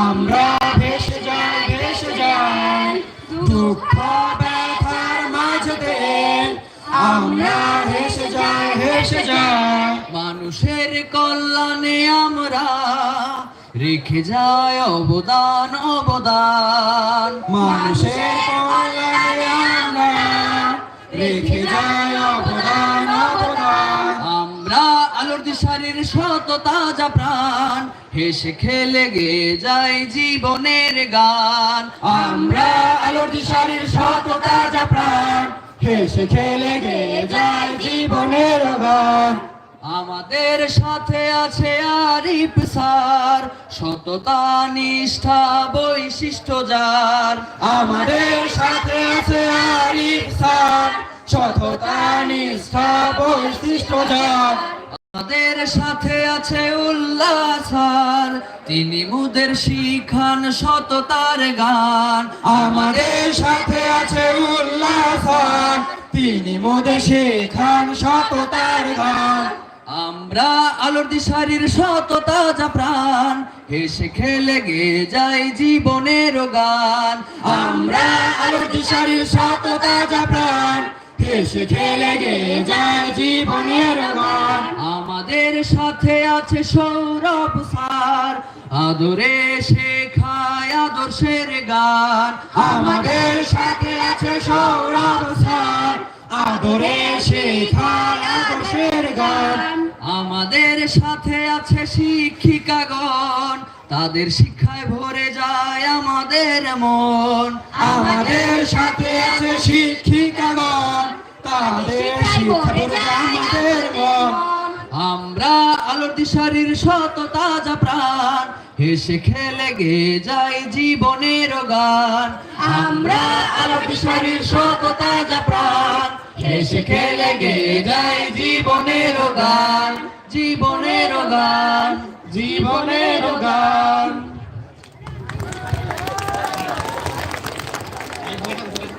আমরা ভেসে যাই দুঃখ, ব্যথার মাঝে আমরা হেসে যাই যাই। মানুষের কল্যাণে আমরা রেখে যায় অবদান অবদান। মানুষের কল্যাণে আমরা রেখে যাই অবদান। দিশারির শত তাজা প্রাণ। হেসে খেলে গে যাই জীবনের গান। আমরা আলোর দিশারির শত তাজা প্রাণ। হেসে খেলে গে যাই জীবনের গান। আমাদের সাথে আছে আরিফ স্যার। সততা, নিষ্ঠা, বৈশিষ্ট্য যার। আমাদের সাথে আছে আরিফ স্যার। সততা, নিষ্ঠা, বৈশিষ্ট্য যার। আমাদের সাথে আছে উল্লাস স্যার তিনি মুদের শিখান সততার গান। আমাদের সাথে আছে উল্লাস স্যার, তিনি মোদে শেখান সততার গান। আমরা আলোর দিশারির সততা যা প্রাণ। হেসে খেলে গে যাই জীবনের গান। আমরা আলোর দিশারির সততা যা প্রাণ। হেসে খেলে যায় জীবনের গান আমাদের সাথে আছে সৌরভ স্যার। আদরে শেখায় আদর্শের গান। আমাদের সাথে আছে সৌরভ স্যার। আদরে শেখায় আদর্শের গান। আমাদের সাথে আছে শিক্ষিকাগণ তাদের শিক্ষায় ভরে যায় আমাদের মন। আমাদের সাথে আছে শিক্ষিকাগণ আমাদের আমরা আলোর দিশারির শত তাজা প্রাণ, হেসে খেলে গে যাই জীবনের গান। আমরা আলোক শরীর শত তাজা প্রাণ, হেসে খেলে গে যাই জীবনের গান। জীবনের গান জীবনের গান।